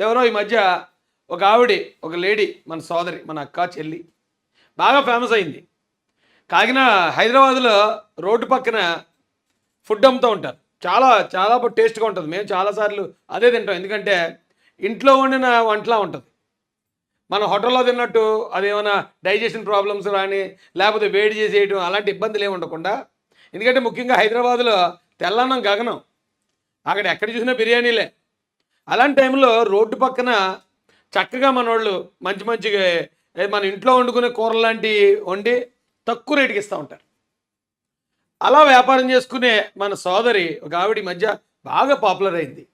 ఎవరో ఈ మధ్య ఒక ఆవిడ ఒక లేడీ మన సోదరి మన అక్క చెల్లి బాగా ఫేమస్ అయింది. కాకినా హైదరాబాద్లో రోడ్డు పక్కన ఫుడ్ అమ్ముతూ ఉంటారు. చాలా చాలా టేస్ట్గా ఉంటుంది. మేము చాలాసార్లు అదే తింటాం. ఎందుకంటే ఇంట్లో వండిన వంటలా ఉంటుంది. మన హోటల్లో తిన్నట్టు అదేమైనా డైజెషన్ ప్రాబ్లమ్స్ కానీ లేకపోతే వేడి చేసేయటం అలాంటి ఇబ్బందులు ఏమి ఉండకుండా ఎందుకంటే ముఖ్యంగా హైదరాబాద్లో తెల్లన్నం గగనం. అక్కడ ఎక్కడ చూసినా బిర్యానీలే. అలాంటి టైంలో రోడ్డు పక్కన చక్కగా మన వాళ్ళు మంచి మంచిగా మన ఇంట్లో వండుకునే కూరలు లాంటివి వండి తక్కువ రేటుకి ఇస్తూ ఉంటారు. అలా వ్యాపారం చేసుకునే మన సోదరి ఒక ఆవిడ మధ్య బాగా పాపులర్ అయింది.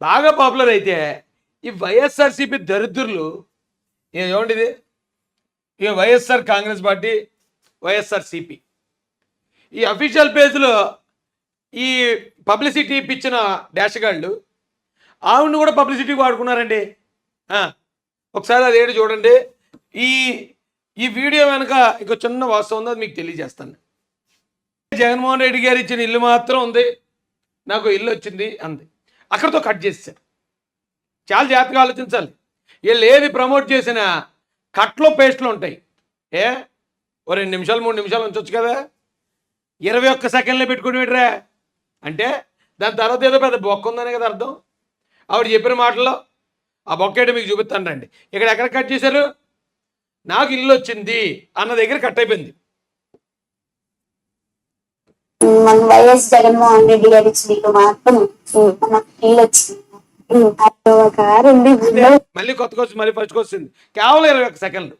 బాగా పాపులర్ అయితే ఈ వైఎస్ఆర్సీపీ దరిద్రులు ఏమండి ఇది ఇక వైఎస్ఆర్ కాంగ్రెస్ పార్టీ వైఎస్ఆర్సీపీ. ఈ అఫీషియల్ పేజ్లో ఈ పబ్లిసిటీ ఇప్పించిన డాషగాళ్ళు ఆవిడని కూడా పబ్లిసిటీ వాడుకున్నారండి. ఒకసారి అది ఏడు చూడండి. ఈ ఈ వీడియో వెనక ఇక చిన్న వాస్తవం ఉందో అది మీకు తెలియజేస్తాను. జగన్మోహన్ రెడ్డి గారు ఇచ్చిన ఇల్లు మాత్రం ఉంది. నాకు ఇల్లు వచ్చింది అంది. అక్కడితో కట్ చేశారు చాలా జాగ్రత్తగా ఆలోచించాలి. వీళ్ళు ఏది ప్రమోట్ చేసినా కట్లో పేస్ట్లు ఉంటాయి. ఏ? ఓ రెండు నిమిషాలు మూడు నిమిషాలు ఉంచవచ్చు కదా? ఇరవై ఒక్క సెకండ్లో పెట్టుకుని అంటే దాని తర్వాత ఏదో పెద్ద బొక్క ఉందనే కదా అర్థం. ఆవిడ చెప్పిన మాటల్లో ఆ బొక్క ఏంటో మీకు చూపిస్తాను రండి ఇక్కడ ఎక్కడ కట్ చేశారు? నాకు ఇల్లు వచ్చింది అన్న దగ్గర కట్ అయిపోయింది. మన వైఎస్ జగన్మోహన్ రెడ్డి గారి ఇచ్చిన మాత్రం ఇల్లు వచ్చింది. ఒక మళ్ళీ కొత్తగా వచ్చి మళ్ళీ ఫస్ట్కి వచ్చింది కేవలం ఇరవై ఒక్క సెకండ్లు.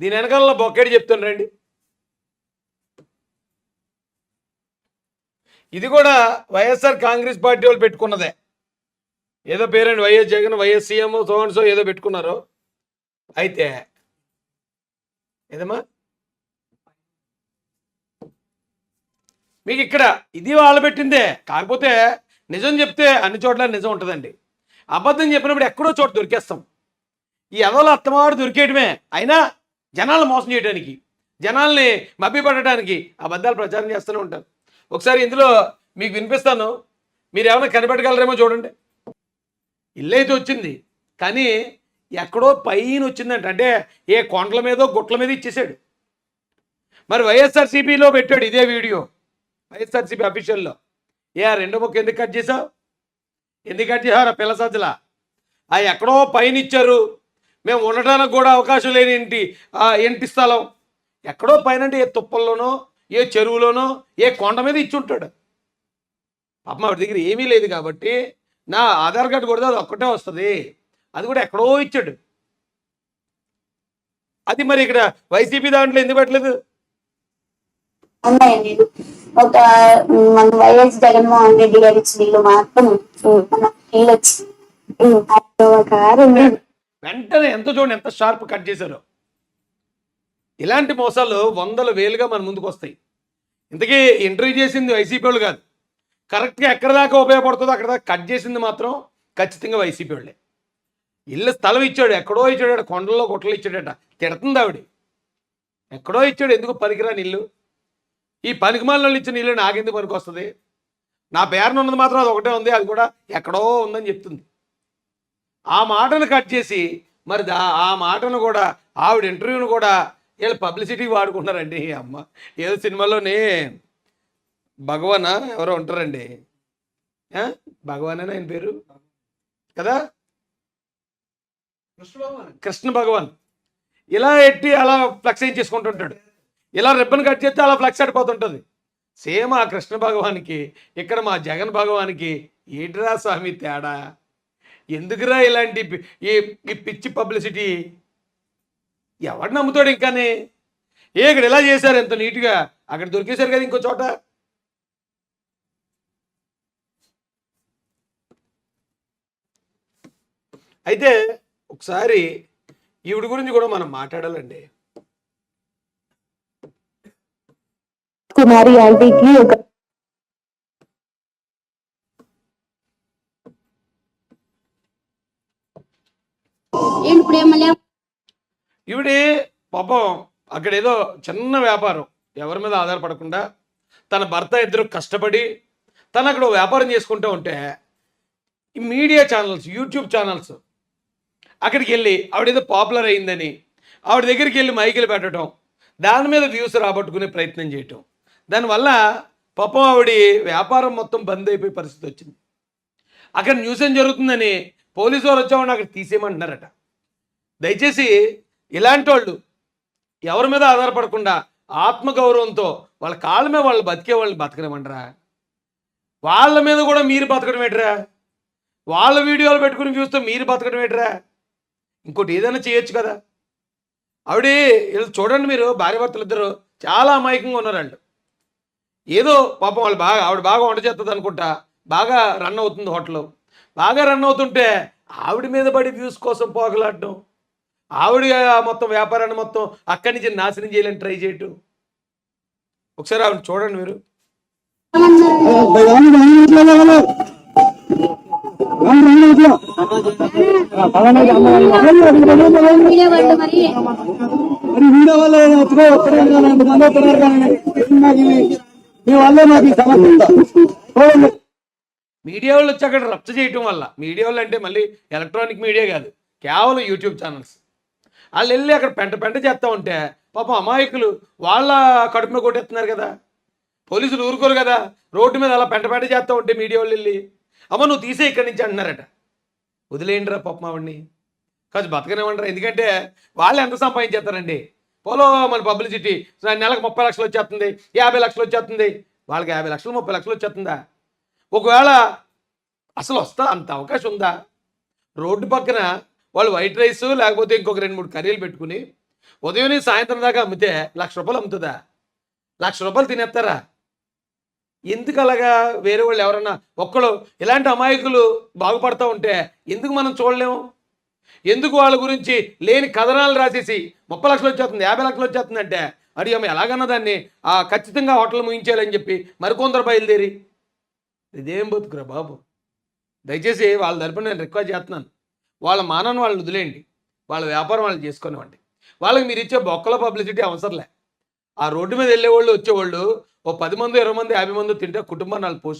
దీని వెనకాల బొక్కేటి చెప్తాను రండి ఇది కూడా వైఎస్ఆర్ కాంగ్రెస్ పార్టీ వాళ్ళు పెట్టుకున్నదే. ఏదో పేరండి YS Jagan YS CM so ఏదో పెట్టుకున్నారు. అయితే ఏదమ్మా? మీకు ఇక్కడ ఇది వాళ్ళు పెట్టిందే. కాకపోతే నిజం చెప్తే అన్ని చోట్ల నిజం ఉంటుందండి. అబద్ధం చెప్పినప్పుడు ఎక్కడో చోట దొరికేస్తాం. ఈ ఎదవల అత్తమాడు దొరికేయడమే అయినా జనాలను మోసం చేయడానికి జనాల్ని మభ్యపడటానికి అబద్ధాలు ప్రచారం చేస్తూనే ఉంటారు. ఒకసారి ఇందులో మీకు వినిపిస్తాను. మీరు ఏమైనా కనిపెట్టగలరేమో చూడండి. ఇల్లు అయితే వచ్చింది కానీ ఎక్కడో పైన వచ్చిందంట అంటే ఏ కొండల మీదో గుట్ల మీద ఇచ్చేసాడు. మరి వైఎస్ఆర్సీపీలో పెట్టాడు ఇదే వీడియో. వైఎస్ఆర్సీపీ అఫీషియల్లో. ఏ రెండు రెండో ముక్క ఎందుకు కట్ చేసావు? ఎందుకు కట్ చేసావు పిల్ల సజ్జలా? ఆ ఎక్కడో పైన ఇచ్చారు మేము ఉండటానికి కూడా అవకాశం లేని ఇంటి ఇంటి స్థలం? ఎక్కడో పైన అంటే ఏ తుప్పల్లోనో ఏ చెరువులోనో ఏ కొండ మీద ఇచ్చి ఉంటాడు. పాపం ఆవిడ దగ్గర ఏమీ లేదు కాబట్టి నా ఆధార్ కార్డు కొడితే అది ఒక్కటే వస్తుంది. అది కూడా ఎక్కడో ఇచ్చాడు. అది మరి ఇక్కడ వైసీపీ దాంట్లో ఎందుకు పెట్టలేదు? ఒక మన వైఎస్ జగన్మోహన్ రెడ్డి గారి ఇచ్చిన ఇల్లు మాత్రం ఇల్లు వచ్చింది వెంటనే ఎంత చూడండి ఎంత షార్ప్ కట్ చేశారో. ఇలాంటి మోసాలు వందల వేలుగా మన ముందుకు వస్తాయి. ఇంతకీ ఇంటర్వ్యూ చేసింది వైసీపీ వాళ్ళు కాదు. కరెక్ట్గా ఎక్కడ దాకా ఉపయోగపడుతుందో అక్కడ దాకా కట్ చేసింది మాత్రం ఖచ్చితంగా వైసీపీ వాళ్ళే. ఇల్లు స్థలం ఇచ్చాడు ఎక్కడో ఇచ్చాడు కొండల్లో గుట్టలు ఇచ్చాడట. తిడుతుంది ఆవిడ. ఎక్కడో ఇచ్చాడు ఎందుకు పనికిరాని ఇల్లు? ఈ పనికిమాలలో ఇచ్చిన ఇల్లు నాకెందుకు పనికి వస్తుంది నా పేరున ఉన్నది మాత్రం అది ఒకటే ఉంది అది కూడా ఎక్కడో ఉందని చెప్తుంది. ఆ మాటను కట్ చేసి మరి దా ఆ మాటను కూడా ఆవిడ ఇంటర్వ్యూను కూడా వీళ్ళు పబ్లిసిటీ వాడుకుంటారండి అమ్మ. ఏదో సినిమాలోనే భగవాన్? ఎవరో ఉంటారండి. భగవాన్ భగవానేనా ఆయన పేరు? కదా? కృష్ణ భగవాన్. ఇలా ఎట్టి అలా ఫ్లెక్స్ ఏం చేసుకుంటుంటాడు? ఇలా రిబ్బన్ కట్ చేస్తే అలా ఫ్లెక్స్ అడిపోతుంటుంది సేమ్ ఆ కృష్ణ భగవానికి ఇక్కడ మా జగన్ భగవానికి ఏంటిరా స్వామి తేడా? ఎందుకురా ఇలాంటి పి- ఈ ఈ పిచ్చి పబ్లిసిటీ? ఎవడు నమ్ముతాడు ఇంకానే? ఏ ఇక్కడ ఇలా చేశారు ఎంత నీట్గా. అక్కడ దొరికేశారు కదా ఇంకో చోట. అయితే ఒకసారి ఈవిడ గురించి కూడా మనం మాట్లాడాలండి. కుమారి ఆంటీకి ఒక ఈవిడే పాపం అక్కడ ఏదో చిన్న వ్యాపారం ఎవరి మీద ఆధారపడకుండా తన భర్త ఇద్దరు కష్టపడి తను అక్కడ వ్యాపారం చేసుకుంటూ ఉంటే ఈ మీడియా ఛానల్స్ యూట్యూబ్ ఛానల్స్ అక్కడికి వెళ్ళి ఆవిడేదో పాపులర్ అయిందని ఆవిడ దగ్గరికి వెళ్ళి మైకులు పెట్టడం దాని మీద వ్యూస్ రాబట్టుకునే ప్రయత్నం చేయటం. దానివల్ల పాపం ఆవిడ వ్యాపారం మొత్తం బంద్ అయిపోయే పరిస్థితి వచ్చింది. అక్కడ న్యూస్ ఏం జరుగుతుందని పోలీసు వారు వచ్చామని అక్కడ తీసేయమంటున్నారట. దయచేసి ఇలాంటి వాళ్ళు ఎవరి మీద ఆధారపడకుండా ఆత్మగౌరవంతో వాళ్ళ కాళ్ళ మీద వాళ్ళు బతికే వాళ్ళు బతకనివ్వండిరా. వాళ్ళ మీద కూడా మీరు బతకడం ఏంటరా? వాళ్ళ వీడియోలు పెట్టుకుని చూస్తే మీరు బతకడం ఏంటరా? ఇంకోటి ఏదైనా చేయొచ్చు కదా. ఆవిడ వీళ్ళు చూడండి మీరు భార్య భర్తలు ఇద్దరు చాలా అమాయకంగా ఉన్నారండి ఏదో పాపం వాళ్ళు బాగా ఆవిడ బాగా వంట చేస్తుంది అనుకుంటా బాగా రన్ అవుతుంది హోటల్. బాగా రన్ అవుతుంటే ఆవిడ మీద పడి వ్యూస్ కోసం పోగలాడడం ఆవిడ మొత్తం వ్యాపారాన్ని మొత్తం అక్కడి నుంచి నాశనం చేయాలని ట్రై చేయటం. ఒకసారి ఆవిడ చూడండి మీరు. మరి వీడియో వల్ల కానీ కానీ మీ వల్ల సమస్య మీడియా వాళ్ళు వచ్చి అక్కడ రచ్చ చేయటం వల్ల. మీడియా వాళ్ళు అంటే మళ్ళీ ఎలక్ట్రానిక్ మీడియా కాదు. కేవలం యూట్యూబ్ ఛానల్స్. వాళ్ళు వెళ్ళి అక్కడ పెంట పెంట చేస్తూ ఉంటే పాపం అమాయకులు వాళ్ళ కడుపు కొట్టేస్తున్నారు కదా. పోలీసులు ఊరుకోరు కదా. రోడ్డు మీద అలా పెంట పెంట చేస్తూ ఉంటే మీడియా వాళ్ళు వెళ్ళి అమ్మ నువ్వు తీసే ఇక్కడి నుంచి అంటున్నారట. వదిలేయండిరా పాపం ఆవిడ్ని. కాదు బతకనివ్వండిరా ఎందుకంటే వాళ్ళు ఎంత సంపాదించేస్తారండి. పోలో మన పబ్లిసిటీ నెలకు ముప్పై లక్షలు వచ్చేస్తుంది యాభై లక్షలు వచ్చేస్తుంది. వాళ్ళకి యాభై లక్షలు ముప్పై లక్షలు వచ్చేస్తుందా? ఒకవేళ అసలు వస్తా అంత అవకాశం ఉందా? రోడ్డు పక్కన వాళ్ళు వైట్ రైస్ లేకపోతే ఇంకొక రెండు మూడు కర్రీలు పెట్టుకుని ఉదయం సాయంత్రం దాకా అమ్మితే లక్ష రూపాయలు అమ్ముతుందా? లక్ష రూపాయలు తినేస్తారా? ఎందుకు అలాగా వేరే వాళ్ళు ఎవరన్నా ఒక్కడు ఇలాంటి అమాయకులు బాగుపడతా ఉంటే ఎందుకు మనం చూడలేము? ఎందుకు వాళ్ళ గురించి లేని కథనాలు రాసేసి ముప్పై లక్షలు వచ్చేస్తుంది యాభై లక్షలు వచ్చేస్తుంది అంటే అడిగి ఆమె ఎలాగన్నా దాన్ని ఆ, ఖచ్చితంగా హోటల్ ముగించాలని చెప్పి మరికొందరు బయలుదేరి. ఇదేం బతుకురా బాబు? దయచేసి వాళ్ళ తరపున నేను రిక్వెస్ట్ చేస్తున్నాను. వాళ్ళ మానాన్ని వాళ్ళని వదిలేయండి. వాళ్ళ వ్యాపారం వాళ్ళు చేసుకునేవ్వండి. వాళ్ళకి మీరు ఇచ్చే బొక్కల పబ్లిసిటీ అవసరంలే ఆ రోడ్డు మీద వెళ్ళేవాళ్ళు వచ్చేవాళ్ళు ఓ పది మంది ఇరవై మంది యాభై మంది తింటే కుటుంబాన్ని వాళ్ళు పోషి